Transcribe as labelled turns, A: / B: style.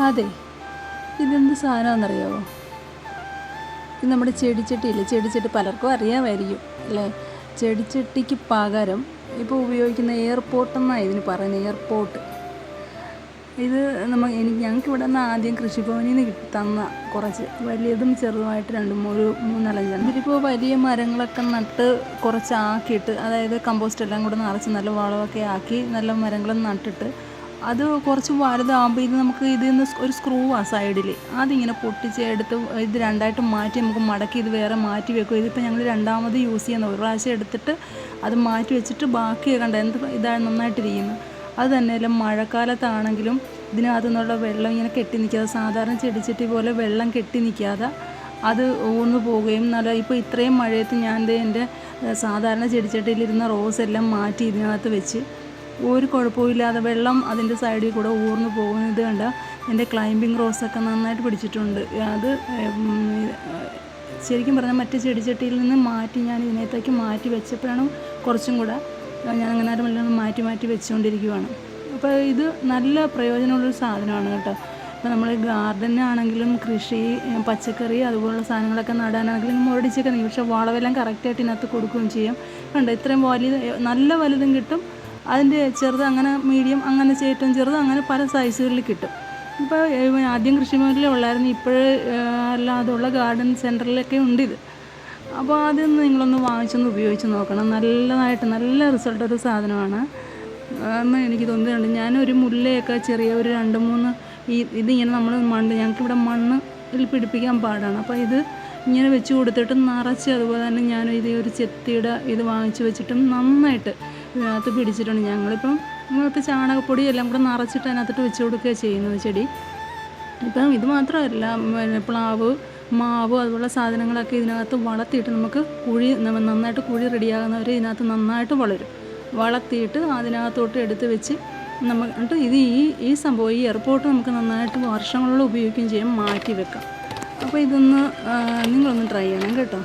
A: അതെ. ഇതെന്ത് സാധനമാണെന്നറിയാവോ ഇത് നമ്മുടെ ചെടിച്ചട്ടിയില്ലേ? ചെടിച്ചട്ടി പലർക്കും അറിയാമായിരിക്കും അല്ലേ? ചെടിച്ചട്ടിക്ക് പകരം ഇപ്പോൾ ഉപയോഗിക്കുന്ന എയർപോർട്ട് എന്നാണ് ഇതിന് പറയുന്നത് എയർപോർട്ട് ഇത് നമ്മൾ എനിക്ക് ഞങ്ങൾക്ക് ഇവിടെ നിന്ന് ആദ്യം കൃഷിഭവനിൽ നിന്ന് കിട്ടി തന്ന കുറച്ച്. വലിയതും ചെറുതുമായിട്ട് രണ്ട് മൂന്ന് മൂന്നാലഞ്ചാണ് ഇതിലിപ്പോൾ വലിയ മരങ്ങളൊക്കെ നട്ട് കുറച്ചാക്കിയിട്ട് അതായത് കമ്പോസ്റ്റ് എല്ലാം കൂടെ നിറച്ച് നല്ല വളമൊക്കെ ആക്കി നല്ല മരങ്ങളും നട്ടിട്ട് അത് കുറച്ച് വലുതാകുമ്പോൾ ഇത് നമുക്ക് ഇതിൽ നിന്ന് ഒരു സ്ക്രൂ ആ സൈഡിൽ അതിങ്ങനെ പൊട്ടിച്ച് എടുത്ത് ഇത് രണ്ടായിട്ട് മാറ്റി നമുക്ക് മടക്കി ഇത് വേറെ മാറ്റി വെക്കും. ഇതിപ്പോൾ ഞങ്ങൾ രണ്ടാമത് യൂസ് ചെയ്യുന്ന ഒരു പ്രാവശ്യം എടുത്തിട്ട് അത് മാറ്റി വെച്ചിട്ട് ബാക്കി കണ്ട എന്ത് ഇതാണ് നന്നായിട്ടിരിക്കുന്നത് അത് തന്നെയല്ല മഴക്കാലത്താണെങ്കിലും ഇതിനകത്തു നിന്നുള്ള വെള്ളം ഇങ്ങനെ കെട്ടി നിൽക്കാതെ സാധാരണ ചെടിച്ചട്ടി പോലെ വെള്ളം കെട്ടി നിൽക്കാതെ അത് ഊർന്നു പോവുകയും നല്ല ഇപ്പോൾ ഇത്രയും മഴയത്ത് ഞാൻ എന്റെ സാധാരണ ചെടിച്ചട്ടിയിലിരുന്ന റോസ് എല്ലാം മാറ്റി ഇതിനകത്ത് വെച്ച് ഒരു കുഴപ്പമില്ലാതെ വെള്ളം അതിന്റെ സൈഡിൽ കൂടെ ഊർന്നു പോകുന്നത് കണ്ട എന്റെ ക്ലൈമ്പിംഗ് റോസൊക്കെ നന്നായിട്ട് പിടിച്ചിട്ടുണ്ട്. അത് ശരിക്കും പറഞ്ഞാൽ മറ്റേ ചെടിച്ചട്ടിയിൽ നിന്ന് മാറ്റി ഞാൻ ഇതിനകത്തേക്ക് മാറ്റി വെച്ചപ്പോഴാണ് കുറച്ചും കൂടെ ഞാൻ അങ്ങനെ എല്ലാം മാറ്റി മാറ്റി വെച്ചുകൊണ്ടിരിക്കുവാണ്. അപ്പോൾ ഇത് നല്ല പ്രയോജനമുള്ളൊരു സാധനമാണ് കേട്ടോ. ഇപ്പോൾ നമ്മൾ ഗാർഡനാണെങ്കിലും കൃഷി പച്ചക്കറി അതുപോലുള്ള സാധനങ്ങളൊക്കെ നടാനാണെങ്കിലും മുരടിച്ചൊക്കെ നീ പക്ഷേ വളമെല്ലാം കറക്റ്റായിട്ട് ഇതിനകത്ത് കൊടുക്കുകയും ചെയ്യും. കണ്ടോ? ഇത്രയും വലിയ നല്ല വലുതും കിട്ടും. അതിന്റെ ചെറുത് അങ്ങനെ മീഡിയം അങ്ങനെ ഏറ്റവും ചെറുത് അങ്ങനെ പല സൈസുകളിൽ കിട്ടും. ഇപ്പോൾ ആദ്യം കൃഷിഭവനിലേ ഉള്ളായിരുന്നു. ഇപ്പോൾ അല്ലാതുള്ള ഗാർഡൻ സെന്ററിലൊക്കെ ഉണ്ട് ഇത്. അപ്പോൾ അതൊന്ന് നിങ്ങളൊന്ന് വാങ്ങിച്ചൊന്ന് ഉപയോഗിച്ച് നോക്കണം. നല്ലതായിട്ട് നല്ല റിസൾട്ട് ഒരു സാധനമാണ്. എന്ന് എനിക്ക് തോന്നിയിട്ടുണ്ട് ഞാനൊരു മുല്ലയൊക്കെ ചെറിയ ഒരു രണ്ട് മൂന്ന് ഈ ഇതിങ്ങനെ നമ്മൾ മണ്ണ് ഞങ്ങൾക്കിവിടെ മണ്ണിൽ പിടിപ്പിക്കാൻ പാടാണ്. അപ്പോൾ ഇത് ഇങ്ങനെ വെച്ച് കൊടുത്തിട്ട് നിറച്ച് അതുപോലെ തന്നെ ഞാൻ ഇത് ഒരു ചെത്തിയുടെ ഇത് വാങ്ങിച്ച് വെച്ചിട്ടും നന്നായിട്ട് ഇതിനകത്ത് പിടിച്ചിട്ടുണ്ട്. ഞങ്ങളിപ്പം ഇങ്ങനത്തെ ചാണകപ്പൊടി എല്ലാം കൂടെ നിറച്ചിട്ട് അതിനകത്തിട്ട് വെച്ച് കൊടുക്കുകയാണ് ചെയ്യുന്നത് ചെടി. ഇപ്പം ഇത് മാത്രമല്ല പിന്നെ പ്ലാവ് മാവ് അതുപോലെ സാധനങ്ങളൊക്കെ ഇതിനകത്ത് വളർത്തിയിട്ട് നമുക്ക് കുഴി നന്നായിട്ട് കുഴി റെഡിയാകുന്നവർ ഇതിനകത്ത് നന്നായിട്ട് വളരും. വളർത്തിയിട്ട് അതിനകത്തോട്ട് എടുത്ത് വെച്ച് എന്നിട്ട് ഇത് ഈ ഈ സംഭവം ഈ എയർപോർട്ട് നമുക്ക് നന്നായിട്ട് വർഷങ്ങളോളം ഉപയോഗിക്കുകയും ചെയ്യാം മാറ്റി വെക്കാം. അപ്പോൾ ഇതൊന്ന് നിങ്ങളൊന്ന് ട്രൈ ചെയ്യണം കേട്ടോ.